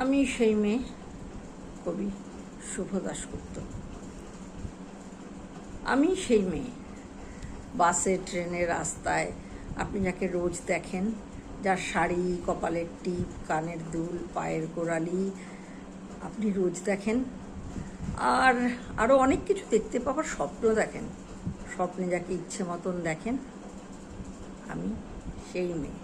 আমি সেই মেয়ে, কবি শুভ দাশগুপ্ত। আমি সেই মেয়ে। বাসে, ট্রেনে, রাস্তায় আপনি যাকে রোজ দেখেন, যার শাড়ি, কপালের টিপ, কানের দুল, পায়ের গোড়ালি, আপনি রোজ দেখেন। আর আরও অনেক কিছু দেখতে পাওয়ার স্বপ্ন দেখেন। স্বপ্নে যাকে ইচ্ছে মতন দেখেন, আমি সেই মেয়ে।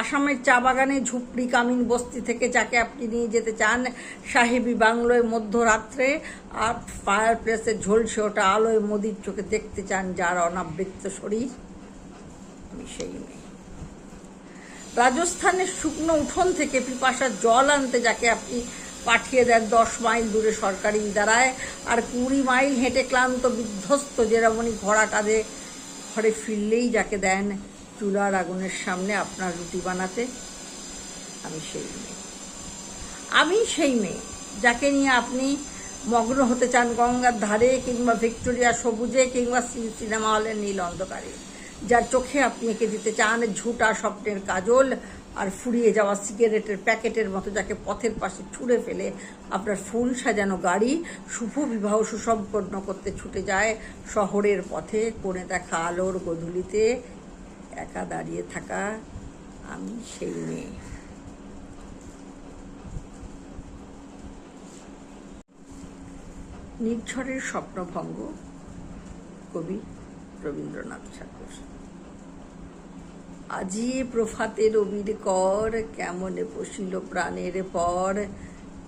আসামের চা বাগানে ঝুপড়ি কামিন বস্তি থেকে যাকে আপনি নিয়ে যেতে চান, সাহেবী বাংলোয় মধ্যরাত্রে আর ফায়ার প্লেসের ঝলসে ওটা আলোয় মোদির চোখে দেখতে চান যার অনাবৃত্ত শরীর। আমি সেই রাজস্থানের শুকনো উঠোন থেকে পিপাসার জল আনতে যাকে আপনি পাঠিয়ে দেন দশ মাইল দূরে সরকারি ইদারায় আর কুড়ি মাইল হেঁটে ক্লান্ত বিধ্বস্ত যেরমনি ঘোড়া কাঁধে ঘরে ফিরলেই যাকে দেন চুলার আগুনের সামনে আপনার রুটি বানাতে আমি সেই মেয়ে। আমি সেই মেয়ে, যাকে নিয়ে আপনি মগ্ন হতে চান গঙ্গার ধারে কিংবা ভিক্টোরিয়া সবুজে কিংবা সিনেমা হলের নীল অন্ধকারে। যার চোখে আপনি এঁকে দিতে চান ঝুটা স্বপ্নের কাজল আর ফুরিয়ে যাওয়া সিগারেটের প্যাকেটের মতো যাকে পথের পাশে ছুঁড়ে ফেলে আপনার ফুল সাজানো গাড়ি শুভ বিবাহ সুসম্পন্ন করতে ছুটে যায় শহরের পথে, কোণে দেখা আলোর গধূলিতে একা দাঁড়িয়ে থাকা আমি সেই মেয়ে। নির্ঝরের স্বপ্নভঙ্গ কবি রবীন্দ্রনাথ ঠাকুর। আজিয়ে প্রভাতে রবির কর, কেমনে পশিল প্রাণের পর,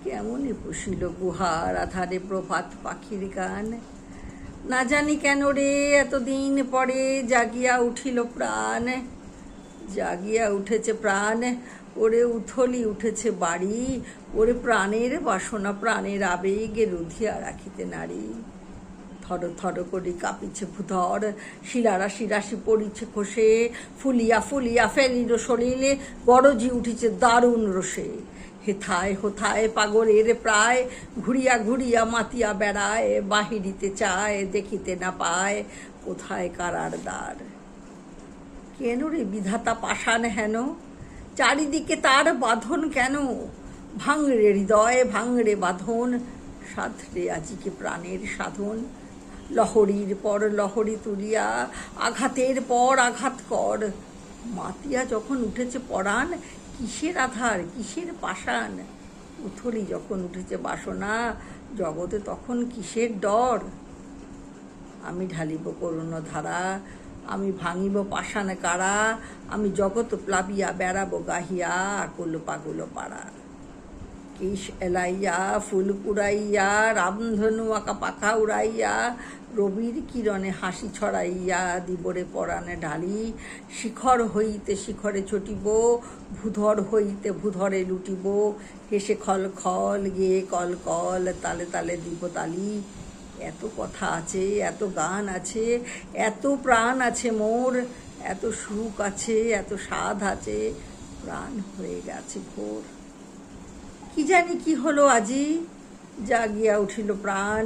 কেমনে পশিল গুহার আধারে প্রভাত পাখির গান না জানি কেন রে, এতদিন পরে জাগিয়া উঠিল প্রাণ। জাগিয়া উঠেছে প্রাণ, ওরে উথলি উঠেছে বাড়ি, ওরে প্রাণের বাসনা, প্রাণের আবেগে রুধিয়া রাখিতে নারী। থর থর করে কাঁপিছে ভূধর, শিরারা শিরাশি পড়িছে খসে, ফুলিয়া ফুলিয়া ফেলিল শরীরে গরজি উঠিছে দারুণ রসে হেথায় হোথায় পাগলের প্রায়, ঘুরিয়া ঘুরিয়া মাতিয়া বেড়ায়, বাহিরিতে চায়, দেখিতে না পায়, কোথায় কারার দ্বার? কেন রে বিধাতা পাষাণ হেন? চারিদিকে তার বাঁধন কেন? ভাঙড়ে হৃদয় ভাঙড়ে বাঁধন, সাধরে আজিকে প্রাণের সাধন। লহরীর পর লহরী তুলিয়া, আঘাতের পর আঘাত কর। মাতিয়া যখন উঠেছে পরাণ কিসের আধার, কিসের পাষাণ? উথলি যখন উঠেছে বাসনা, জগতে তখন কিসের ডর? আমি ঢালিব করুণ ধারা, আমি ভাঙিব পাষাণ কারা, আমি জগৎ প্লাবিয়া, বেড়াবো গাহিয়া আকুল পাগুল পাড়া। কিস এলাইয়া, ফুল কুড়াইয়া, রামধনু আঁকা পাখা উড়াইয়া রবির কিরণে হাসি ছড়াইয়া দিবরে পরাণে ঢালি, শিখর হইতে শিখরে ছুটিব, ভূধর হইতে ভূধরে লুটিব, হেসে খল খল গিয়ে কল কল তালে তালে দিব তালি। এত কথা আছে, এত গান আছে, এত প্রাণ আছে মোর, এত সুখ আছে, এত স্বাদ আছে, প্রাণ হয়ে গেছে ভোর। কি জানি কি হলো আজি? জাগিয়া উঠিল প্রাণ